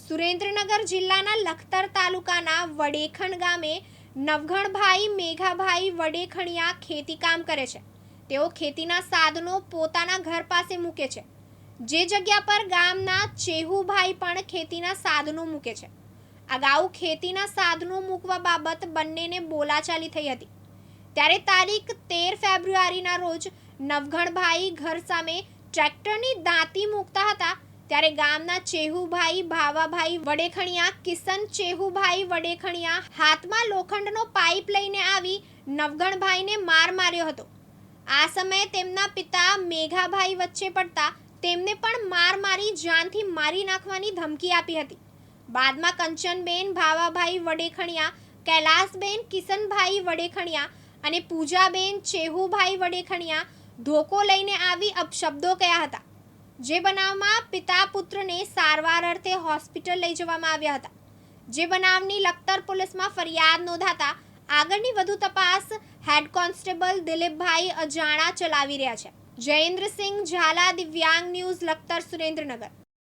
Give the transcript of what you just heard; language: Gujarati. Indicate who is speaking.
Speaker 1: સુરેન્દ્રનગર જિલ્લાના લખતર તાલુકાના વડેખણ ગામે નવઘણભાઈ, મેઘાભાઈ વડેખણિયા ખેતીકામ કરે છે. તેઓ ખેતીના સાધનો પોતાના ઘર પાસે મૂકે છે. જે જગ્યા પર ગામના ચેહુભાઈ પણ ખેતીના સાધનો મૂકે છે. અગાઉ ખેતીના સાધનો મૂકવા બાબત બંનેને બોલાચાલી થઈ હતી. ત્યારે તારીખ તેર ફેબ્રુઆરીના રોજ નવઘણભાઈ ઘર સામે ટ્રેક્ટરની દાંતી મૂકતા હતા ત્યારે ગામના ચેહુભાઈ, ભાવાભાઈ વડેખણિયા, કિશન ચેહુભાઈ વડેખણિયા હાથમાં લોખંડનો પાઇપ લઈને આવી નવગણભાઈને માર માર્યો હતો. આ સમયે તેમના પિતા મેઘાભાઈ વચ્ચે પડતા તેમને પણ માર મારી જાનથી મારી નાખવાની ધમકી આપી હતી. બાદમાં કંચનબેન, ભાવાભાઈ વડેખણિયા, કૈલાસબેન, કિશનભાઈ વડેખણિયા અને પૂજાબેન, ચેહુભાઈ વડેખણિયા ધોકો લઈને આવી અપશબ્દો કહ્યા હતા. જે બનાવમાં પિતા પુત્રને સારવાર અર્થે હોસ્પિટલ લઈ જવામાં આવ્યા હતા. જે બનાવની લખતર પોલીસમાં ફરિયાદ નોંધાતા આગળની વધુ તપાસ હેડ કોન્સ્ટેબલ દિલીપભાઈ અજાણા ચલાવી રહ્યા છે. જયેન્દ્રસિંહ ઝાલા દિવ્યાંગ ન્યૂઝ લખતર સુરેન્દ્રનગર.